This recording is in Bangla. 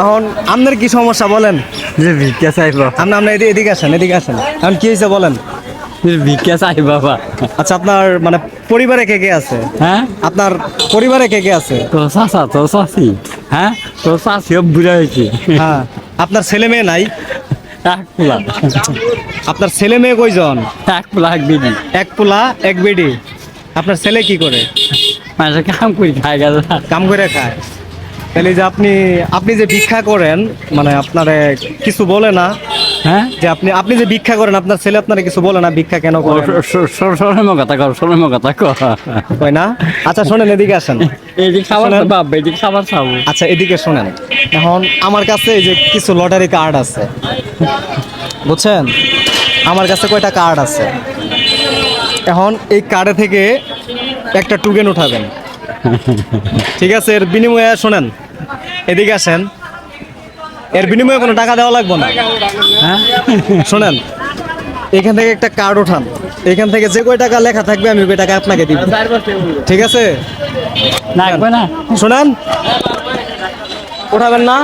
এখন আপনার কি সমস্যা বলেন? যে ভিক্ষা চাইব। আপনি আপনি এদিকে আসেন এদিকে আসেন। এখন কি হয়েছে বলেন? ভিক্ষা চাই বাবা আচ্ছা আপনার মানে পরিবারে কে কে আছে? হ্যাঁ? আপনার পরিবারে কে কে আছে? তো চাচা তো চাচি। হ্যাঁ? তো চাচিও বুড়া হয়েছে। হ্যাঁ আপনার ছেলে মেয়ে নাই? এক পোলা। আপনার ছেলে মেয়ে কয়জন? এক পোলা এক বিধি এক পোলা এক বেডি আপনার ছেলে কি করে? কাম করে গেল। কাম করে খায়। তাহলে যে আপনি আপনি যে ভিক্ষা করেন মানে আপনার কিছু বলে না হ্যাঁ? যে আপনি আপনি যে ভিক্ষা করেন আপনার ছেলে আপনার কিছু বলে না ভিক্ষা কেন করেন? সরম কথা কর সরম কথা কয় না? আচ্ছা শোনেন এদিকে আসেন। এটি খাবার বাপ এটি খাবার খাব। আচ্ছা এদিকে শোনেন। এখন আমার কাছে এই যে কিছু লটারি কার্ড আছে। বুঝছেন? আমার কাছে কয়টা কার্ড আছে। এখন এই কার্ডে থেকে একটা টুকেন উঠাবেন। ঠিক আছে? এর বিনিময়ে শোনেন। এদিকে আসেন। এর বিনিময়ে কোনো টাকা দেওয়া লাগবে না? হ্যাঁ? শোনেন এখান থেকে একটা কার্ড ওঠান। এখান থেকে যে কয় টাকা লেখা থাকবে আমি ওই টাকা আপনাকে দিব। ঠিক আছে? না। শোনেন। ওঠাবেন না?